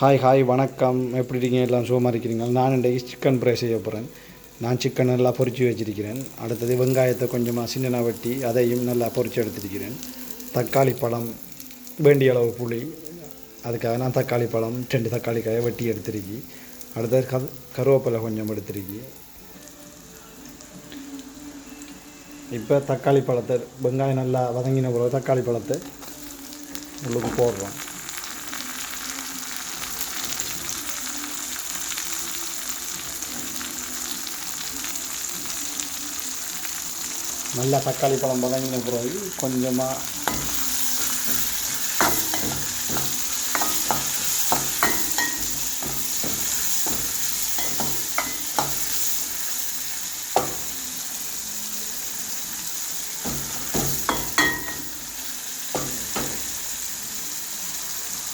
Hi hi வணக்கம். எப்படி இருக்கீங்க? எல்லாம் சுகமாக இருக்கிறீங்க நான் இன்றைக்கு சிக்கன் ஃப்ரை செய்ய போகிறேன் நான் சிக்கன் நல்லா பொறிச்சு வச்சிருக்கிறேன். அடுத்தது வெங்காயத்தை கொஞ்சமாக சின்னனாக வெட்டி அதையும் நல்லா பொறிச்சு எடுத்திருக்கிறேன். தக்காளி பழம் வேண்டிய அளவு புளி. அதுக்காக நான் தக்காளி பழம் ரெண்டு தக்காளி காயை வெட்டி எடுத்திருக்கி அடுத்தது க கருவேப்பிலை கொஞ்சம் எடுத்திருக்கி இப்போ தக்காளி பழத்தை வெங்காயம் நல்லா வதங்கின பிறகு தக்காளி பழத்தை உள்ளுக்கு போடுறோம். நல்லா தக்காளி பழம் பதங்கின பிறகு கொஞ்சமாக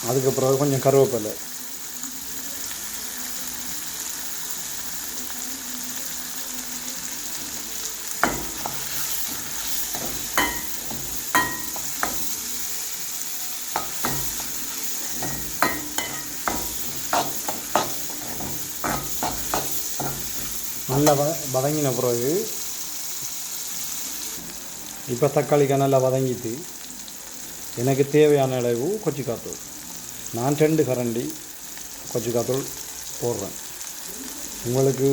அதுக்கு பிறகு கொஞ்சம் கருவேப்பிலை. நல்லா வ வதங்கின பிறகு இப்போ தக்காளிக்காய் நல்லா வதங்கிட்டு எனக்கு தேவையான அளவு கொச்சிக்காத்தூள். நான் ரெண்டு கரண்டி கொச்சிக்காத்தூள் போடுறேன். உங்களுக்கு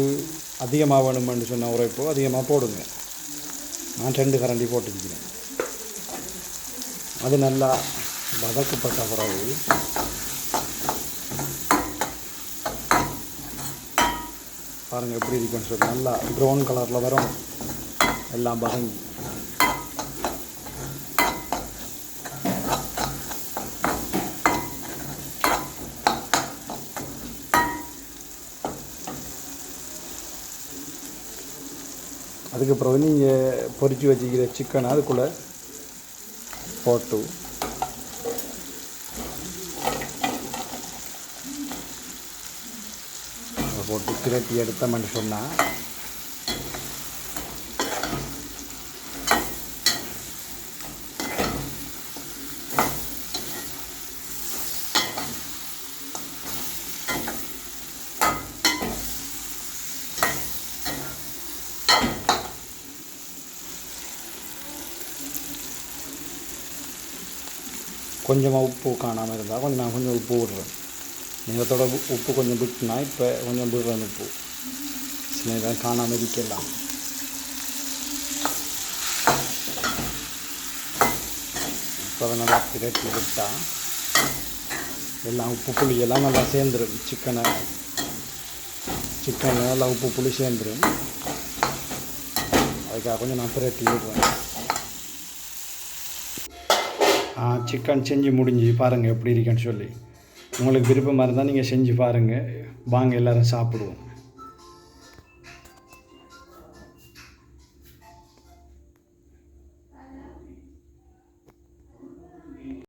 அதிகமாக வேணுமென்று சொன்ன உரைப்போ அதிகமாக போடுங்க. நான் ரெண்டு கரண்டி போட்டுக்கிறேன் அது நல்லா வதக்கப்பட்ட பிறகு பாருங்கள் எப்படி இருக்குன்னு சொல்லி நல்லா ப்ரௌன் கலரில் வரும். எல்லாம் பதங்கி அதுக்கப்புறம் நீங்கள் பொறிச்சு வச்சுக்கிற சிக்கனை அதுக்குள்ளே போட்டு அதை போட்டு கிரட்டி எடுத்தோம்னு சொன்னால் கொஞ்சமாக உப்பு காணாமல் இருந்தால் கொஞ்சம் நான் கொஞ்சம் உப்பு விடுறேன் நேரத்தோட உப்பு- உப்பு கொஞ்சம் விட்டுனா இப்போ கொஞ்சம் விடுறேன் உப்பு. சில நேரம் காணாமல் இருக்கலாம். இப்போ அதை நல்லா பிரட்டி விட்டால் எல்லாம் உப்பு புளி எல்லாம் நல்லா சேர்ந்துடும் சிக்கனை சிக்கன் நல்லா உப்பு புளி சேர்ந்துடும் அதுக்காக கொஞ்சம் நான் பிரட்டி விடுவேன் சிக்கன் செஞ்சு முடிஞ்சு பாருங்கள் எப்படி இருக்கேன்னு சொல்லி. உங்களுக்கு விருப்பமாக இருந்தால் நீங்கள் செஞ்சு பாருங்கள் வாங்க எல்லோரும் சாப்பிடுவோம்.